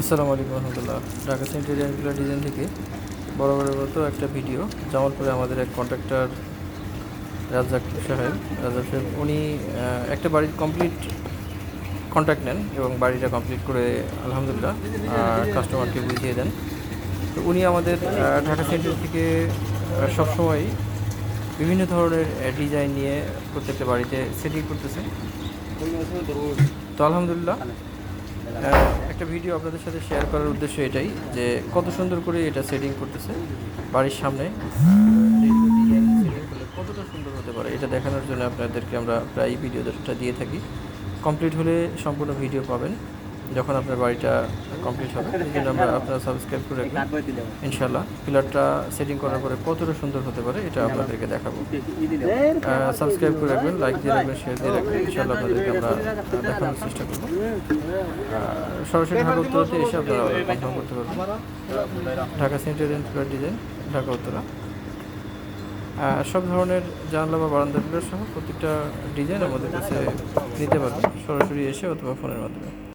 আসসালামু আলাইকুম রহমতুল্লাহ। Dhaka pillar design থেকে বরাবরের মতো একটা ভিডিও। জামালপুরে আমাদের এক কন্ট্রাক্টর, রাজ্জাক সাহেব। রাজ্জাক সাহেব, উনি একটা বাড়ির কমপ্লিট কন্ট্রাক্ট নেন এবং বাড়িটা কমপ্লিট করে, আলহামদুলিল্লাহ কাস্টমারকে বুঝিয়ে দেন। তো উনি আমাদের ঢাকা সেন্টার থেকে সবসময় বিভিন্ন ধরনের ডিজাইন নিয়ে প্রত্যেকটা বাড়িতে সেটিং করতেছেন। তো আলহামদুলিল্লাহ একটা ভিডিও আপনাদের সাথে শেয়ার করার উদ্দেশ্য এটাই যে কত সুন্দর করে এটা সেটিং করতেছে বাড়ির সামনে। কতটা সুন্দর হতে পারে এটা দেখানোর জন্য আপনাদেরকে আমরা প্রায় ভিডিও ভিডিওটা দিয়ে থাকি। কমপ্লিট হলে সম্পূর্ণ ভিডিও পাবেন। যখন আপনার বাড়িটা কমপ্লিট হবে, এই আমরা আপনারা সাবস্ক্রাইব করে রাখবেন ইনশাল্লাহ পিলারটা সেটিং করার পরে কতটা সুন্দর হতে পারে, এটা আপনাদেরকে দেখাবো। সাবস্ক্রাইব করে রাখবেন লাইক দিয়ে রাখবেন শেয়ার দিয়ে রাখবেন ইনশাল্লাহ আপনাদেরকে আমরা দেখানোর চেষ্টা করব। সরাসরি ঢাকা উত্তরাতে এসে আপনারা কনফার্ম করতে পারবেন। ঢাকা সেন্টারিয়ান পিলার ডিজাইন ঢাকা উত্তরা। সব ধরনের জানলা বা বারান্দা পিলার সহ প্রত্যেকটা ডিজাইন আমাদের কাছে নিতে পারবেন, সরাসরি এসে অথবা ফোনের মাধ্যমে।